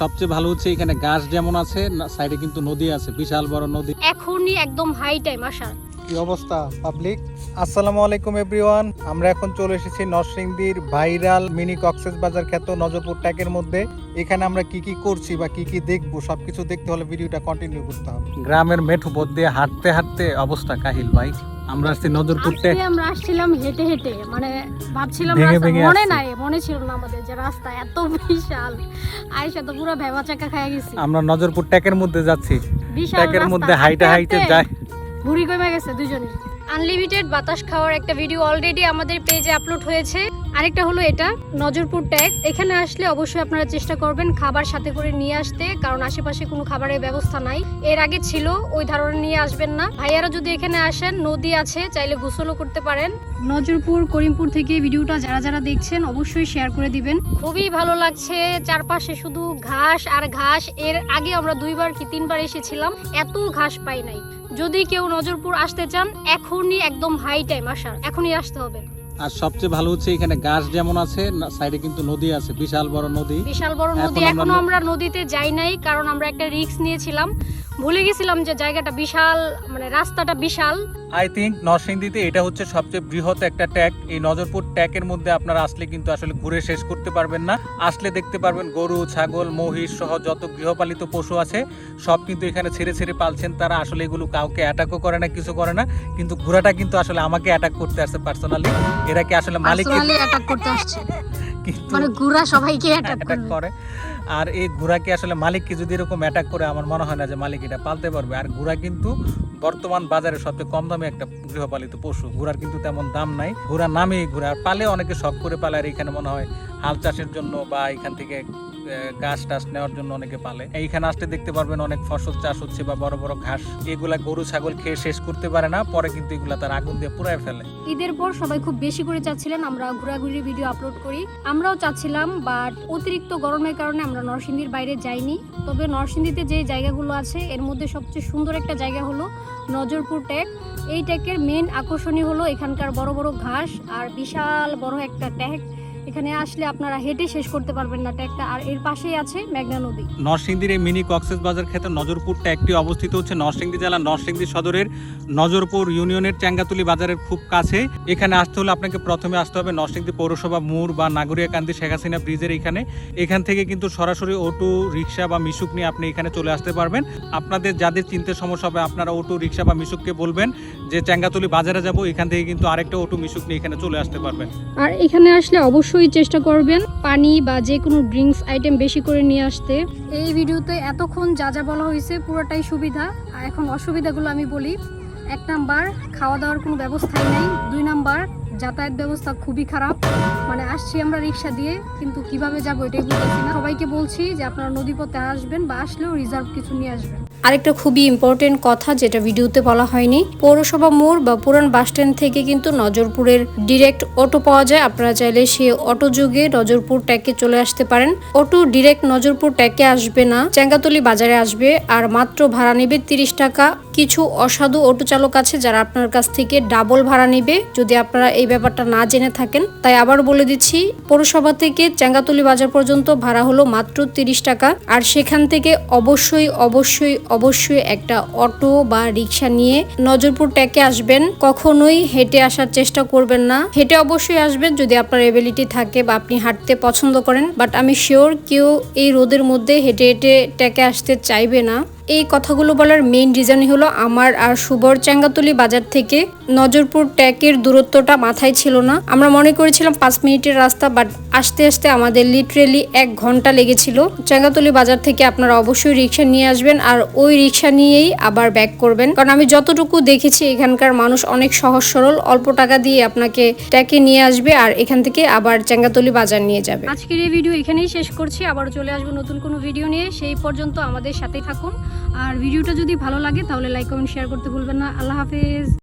সবচেয়ে ভালো হচ্ছে এখানে গাছ যেমন আছে সাইডে কিন্তু নদী আছে, বিশাল বড় নদী। এখনই একদম হাই টাইম আসার কি অবস্থা পাবলিক আসসালামু আলাইকুম এভরিওয়ান আমরা এখন চলে এসেছি নরসিংদীর ভাইরাল মিনি কক্সেস বাজার খ্যাত নজরপুর ট্যাকের মধ্যে। এখানে আমরা কি কি করছি বা কি কি দেখব সবকিছু দেখতে হলে ভিডিওটা কন্টিনিউ করতে হবে। গ্রামের মেঠো পথ দিয়ে হাঁটতে হাঁটতে অবস্থা কাহিল ভাই। আমরা আসছি নজরপুর ট্যাক আমরা আসছিলাম হেঁটে হেঁটে মানে ভাবছিলাম মনে নাই মনে ছিল না আমাদের যে রাস্তা এত বিশাল। আয়সা তো পুরো ভেবা চাকা খাই গেছি। আমরা নজরপুর ট্যাকের মধ্যে যাচ্ছি। ট্যাকের মধ্যে হাইটে হাইটে যায় ভুড়ি কমে গেছে দুজনে আনলিমিটেড বাতাস খাওয়ার একটা ভিডিও অলরেডি আমাদের পেজে আপলোড হয়েছে। আরেকটা হলো এটা নজরপুর ট্যাগ এখানে আসলে অবশ্যই আপনারা চেষ্টা করবেন খাবার সাথে করে নিয়ে আসতে কারণ আশেপাশে কোনো খাবারের ব্যবস্থা নাই। এর আগে ছিল ওই ধরনের নিয়ে আসবেন না। ভাইয়ারা যদি এখানে আসেন নদী আছে চাইলে গোসলও করতে পারেন। নজরপুর করিমপুর থেকে ভিডিওটা যারা যারা দেখছেন অবশ্যই শেয়ার করে দিবেন। খুবই ভালো লাগছে চারপাশে শুধু ঘাস আর ঘাস। এর আগে আমরা দুইবার কি তিনবার এসেছিলাম এত ঘাস পাই নাই। যদি কেউ নজরপুর আসতে চান এখনই একদম হাই টাইম আসার। এখনই আসতে হবে। আর সবচেয়ে ভালো হচ্ছে এখানে গাছ যেমন আছে সাইডে কিন্তু নদী আছে বিশাল বড় নদী। বিশাল বড় নদী। এখনও আমরা নদীতে যাই নাই কারণ আমরা একটা রিস্ক নিয়েছিলাম। ভুলে গেছিলাম যে জায়গাটা বিশাল মানে রাস্তাটা বিশাল। আই থিঙ্ক নরসিংদীতে এটা হচ্ছে সবচেয়ে বৃহৎ একটা ট্যাগ এই নজরপুর ট্যাগের মধ্যে আপনারা আসলে কিন্তু আসলে ঘুরে শেষ করতে পারবেন না। আসলে দেখতে পারবেন গরু ছাগল মহিষ সহ যত গৃহপালিত পশু আছে সব কিন্তু এখানে ছেড়ে ছেড়ে পালছেন। তারা আসলে এগুলো কাউকে অ্যাটাকও করে না কিছু করে না। কিন্তু ঘোড়াটা কিন্তু আসলে আমাকে অ্যাটাক করতে আসছে পার্সোনালি এরা কি আসলে মালিক অ্যাটাক করতে আসছে। কিন্তু মানে ঘোড়া সবাইকে অ্যাটাক করে। আর এই ঘোড়াকে আসলে মালিককে যদি এরকম অ্যাটাক করে আমার মনে হয় না যে মালিক এটা পালতে পারবে। আর ঘোড়া কিন্তু বর্তমান বাজারে সবচেয়ে কম দামে একটা গৃহপালিত পশু। ঘোড়ার কিন্তু তেমন দাম নাই। ঘোড়া নামে ঘোড়া আর পালে অনেকে শখ করে পালে। আর এখানে মনে হয় হাল চাষের জন্য বা এখান থেকে ঘাস টাস নেওয়ার জন্য অনেকে পালে। এইখানে আসতে দেখতে পারবেন অনেক ফসল চাষ হচ্ছে বা বড় বড় ঘাস। এগুলা গরু, ছাগল খেয়ে শেষ করতে পারে না, পরে কিন্তু এগুলা তার আগুন দিয়ে পুরায় ফেলে। ঈদের পর সবাই খুব বেশি করে চাচ্ছিলেন আমরা ঘোরাঘুরি ভিডিও আপলোড করি। আমরাও চাচ্ছিলাম বাট অতিরিক্ত গরমের কারণে আমরা নরসিংদীর বাইরে যাইনি। তবে নরসিংদীতে যে জায়গাগুলো আছে, এর মধ্যে সবচেয়ে সুন্দর একটা জায়গা হলো নজরপুর ট্যাগ এই ট্যাগের মেন আকর্ষণীয় হলো এখানকার বড় বড় ঘাস আর বিশাল বড় একটা ট্যাগ এখানে আসলে আপনারা হেঁটে শেষ করতে পারবেন না ট্যাগটা। আর এর পাশেই আছে মেঘনা নদী। নরসিংদীর এই মিনি কক্সেস বাজার ক্ষেত্রে নজরপুর ট্যাগটি অবস্থিত হচ্ছে। নরসিংদী জেলার নরসিংদী সদরের নজরপুর ইউনিয়নের চ্যাঙ্গাতুলি বাজারের খুব কাছে। এখানে আসতে হলে আপনাকে প্রথমে আসতে হবে নরসিংদী পৌরসভা মোড় বা নাগরিয়াকান্দি শেখ হাসিনা ব্রিজের এখানে। এখান থেকে কিন্তু সরাসরি অটো রিক্সা বা মিশুক নিয়ে আপনি এখানে চলে আসতে পারবেন। আপনাদের যাদের চিনতে সমস্যা হবে আপনারা অটো রিক্সা বা মিশুককে বলবেন যে চ্যাঙ্গাতুলি বাজারে যাব। এখান থেকে কিন্তু আরেকটা অটো মিশুক নিয়ে এখানে চলে আসতে পারবেন। আর এখানে আসলে অবশ্যই চেষ্টা করবেন পানি বা যে কোনো ড্রিঙ্কস আইটেম বেশি করে নিয়ে আসতে। এই ভিডিওতে এতক্ষণ যা যা বলা হয়েছে পুরোটাই সুবিধা। আর এখন অসুবিধাগুলো আমি বলি, এক নাম্বার খাওয়া দাওয়ার কোনো ব্যবস্থাই নেই। দুই নাম্বার, যাতায়াত ব্যবস্থা খুবই খারাপ। মানে আসছি আমরা রিক্সা দিয়ে, কিন্তু কীভাবে যাব এটাই বুঝতেছি না। সবাইকে বলছি যে আপনারা নদীপথে আসবেন বা আসলেও রিজার্ভ কিছু নিয়ে আসবেন। আরেকটা খুবই ইম্পর্টেন্ট কথা যেটা ভিডিওতে বলা হয়নি, পৌরসভা মোড় বা পুরান বাস স্ট্যান্ড থেকে কিন্তু নজরপুরের ডিরেক্ট অটো পাওয়া যায়। আপনারা চাইলে সে অটো যুগে নজরপুর ট্যাকে চলে আসতে পারেন। অটো ডিরেক্ট নজরপুর ট্যাকে আসবে না, চ্যাঙ্গাতলি বাজারে আসবে, আর মাত্র ভাড়া নেবে তিরিশ টাকা। কিছু অসাধু অটো চালক আছে যারা আপনার কাছ থেকে ডাবল ভাড়া নেবে। যদি আপনারা এই ব্যাপারটা না জেনে থাকেন, তাই আবার বলে দিচ্ছি, পৌরসভা থেকে চেঙ্গাতলি বাজার পর্যন্ত ভাড়া হলো মাত্র তিরিশ টাকা। আর সেখান থেকে অবশ্যই অবশ্যই অবশ্যই একটা অটো বা রিক্সা নিয়ে নজরপুর ট্যাকে আসবেন। কখনোই হেঁটে আসার চেষ্টা করবেন না। হেঁটে অবশ্যই আসবেন যদি আপনার এবিলিটি থাকে বা আপনি হাঁটতে পছন্দ করেন। বাট আমি শিওর কেউ এই রোদের মধ্যে হেঁটে হেঁটে ট্যাকে আসতে চাইবে না। এই কথাগুলো বলার মেইন রিজনই হলো আমার আর সুবর চাঙ্গাতলি বাজার থেকে নজরপুর ট্যাকের দূরত্বটা মাথায় ছিল না। আমরা মনে করেছিলাম পাঁচ মিনিটের রাস্তা বাট আসতে আসতে আমাদের লিটারেলি এক ঘণ্টা লেগেছিল। চাঙ্গাতলি বাজার থেকে আপনারা অবশ্যই রিক্সা নিয়ে আসবেন আর ওই রিক্সা নিয়েই আবার ব্যাক করবেন। কারণ আমি যতটুকু দেখেছি, এখানকার মানুষ অনেক সহজ সরল, অল্প টাকা দিয়ে আপনাকে ট্যাকে নিয়ে আসবে আর এখান থেকে আবার চাঙ্গাতলি বাজার নিয়ে যাবে। আজকের এই ভিডিও এখানেই শেষ করছি। আবার চলে আসব নতুন কোনো ভিডিও নিয়ে। সেই পর্যন্ত আমাদের সাথেই থাকুন। আর ভিডিওটা যদি ভালো লাগে তাহলে লাইক কমেন্ট শেয়ার করতে ভুলবেন না। আল্লাহ হাফেজ।